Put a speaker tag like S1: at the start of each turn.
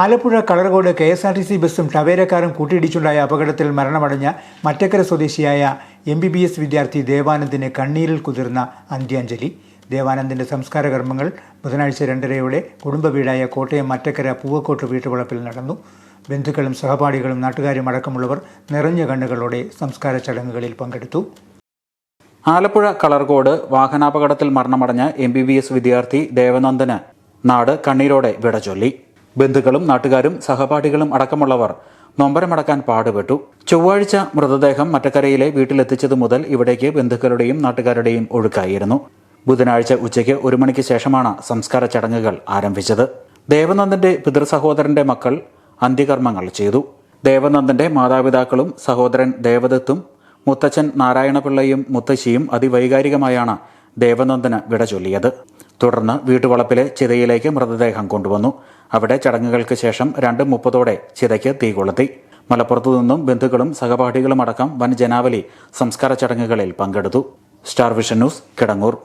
S1: Alappuzha Kalarcode K S R T C ബസ്സും ടവേരക്കാരും കൂട്ടിയിടിച്ചുണ്ടായ അപകടത്തിൽ മരണമടഞ്ഞ മറ്റക്കര സ്വദേശിയായ എം ബി ബി എസ് വിദ്യാർത്ഥി ദേവാനന്ദിന് കണ്ണീരിൽ കുതിർന്ന അന്ത്യാഞ്ജലി. ദേവാനന്ദിന്റെ സംസ്കാര കർമ്മങ്ങൾ ബുധനാഴ്ച രണ്ടരയോടെ കുടുംബ വീടായ കോട്ടയം മറ്റക്കര പൂവക്കോട്ട് വീട്ടുവളപ്പിൽ നടന്നു. ബന്ധുക്കളും സഹപാഠികളും നാട്ടുകാരും അടക്കമുള്ളവർ നിറഞ്ഞ കണ്ണുകളോടെ സംസ്കാര ചടങ്ങുകളിൽ പങ്കെടുത്തു.
S2: ആലപ്പുഴ കളർകോട് വാഹനാപകടത്തിൽ മരണമടഞ്ഞ എം ബി ബി എസ് വിദ്യാർത്ഥി ദേവനന്ദന് നാട് കണ്ണീരോടെ വിട ചൊല്ലി. ബന്ധുക്കളും നാട്ടുകാരും സഹപാഠികളും അടക്കമുള്ളവർ നൊമ്പരമടക്കാൻ പാടുപെട്ടു. ചൊവ്വാഴ്ച മൃതദേഹം മറ്റക്കരയിലെ വീട്ടിലെത്തിച്ചതു മുതൽ ഇവിടേക്ക് ബന്ധുക്കളുടെയും നാട്ടുകാരുടെയും ഒഴുക്കായിരുന്നു. ബുധനാഴ്ച ഉച്ചയ്ക്ക് ഒരു മണിക്ക് ശേഷമാണ് സംസ്കാര ചടങ്ങുകൾ ആരംഭിച്ചത്. ദേവനന്ദന്റെ പിതൃസഹോദരന്റെ മക്കൾ അന്ത്യകർമ്മങ്ങൾ ചെയ്തു. ദേവനന്ദന്റെ മാതാപിതാക്കളും സഹോദരൻ ദേവദത്തും മുത്തച്ഛൻ നാരായണപിള്ളയും മുത്തശ്ശിയും അതിവൈകാരികമായാണ് ദേവനന്ദന് വിട ചൊല്ലിയത്. തുടർന്ന് വീട്ടുവളപ്പിലെ ചിതയിലേക്ക് മൃതദേഹം കൊണ്ടുവന്നു. അവിടെ ചടങ്ങുകൾക്ക് ശേഷം രണ്ട് മുപ്പതോടെ ചിതയ്ക്ക് തീ കൊളുത്തി. മലപ്പുറത്തു നിന്നും ബന്ധുക്കളും സഹപാഠികളും അടക്കം വൻ ജനാവലി സംസ്കാര ചടങ്ങുകളിൽ പങ്കെടുത്തു. Star vision news Kidangoor.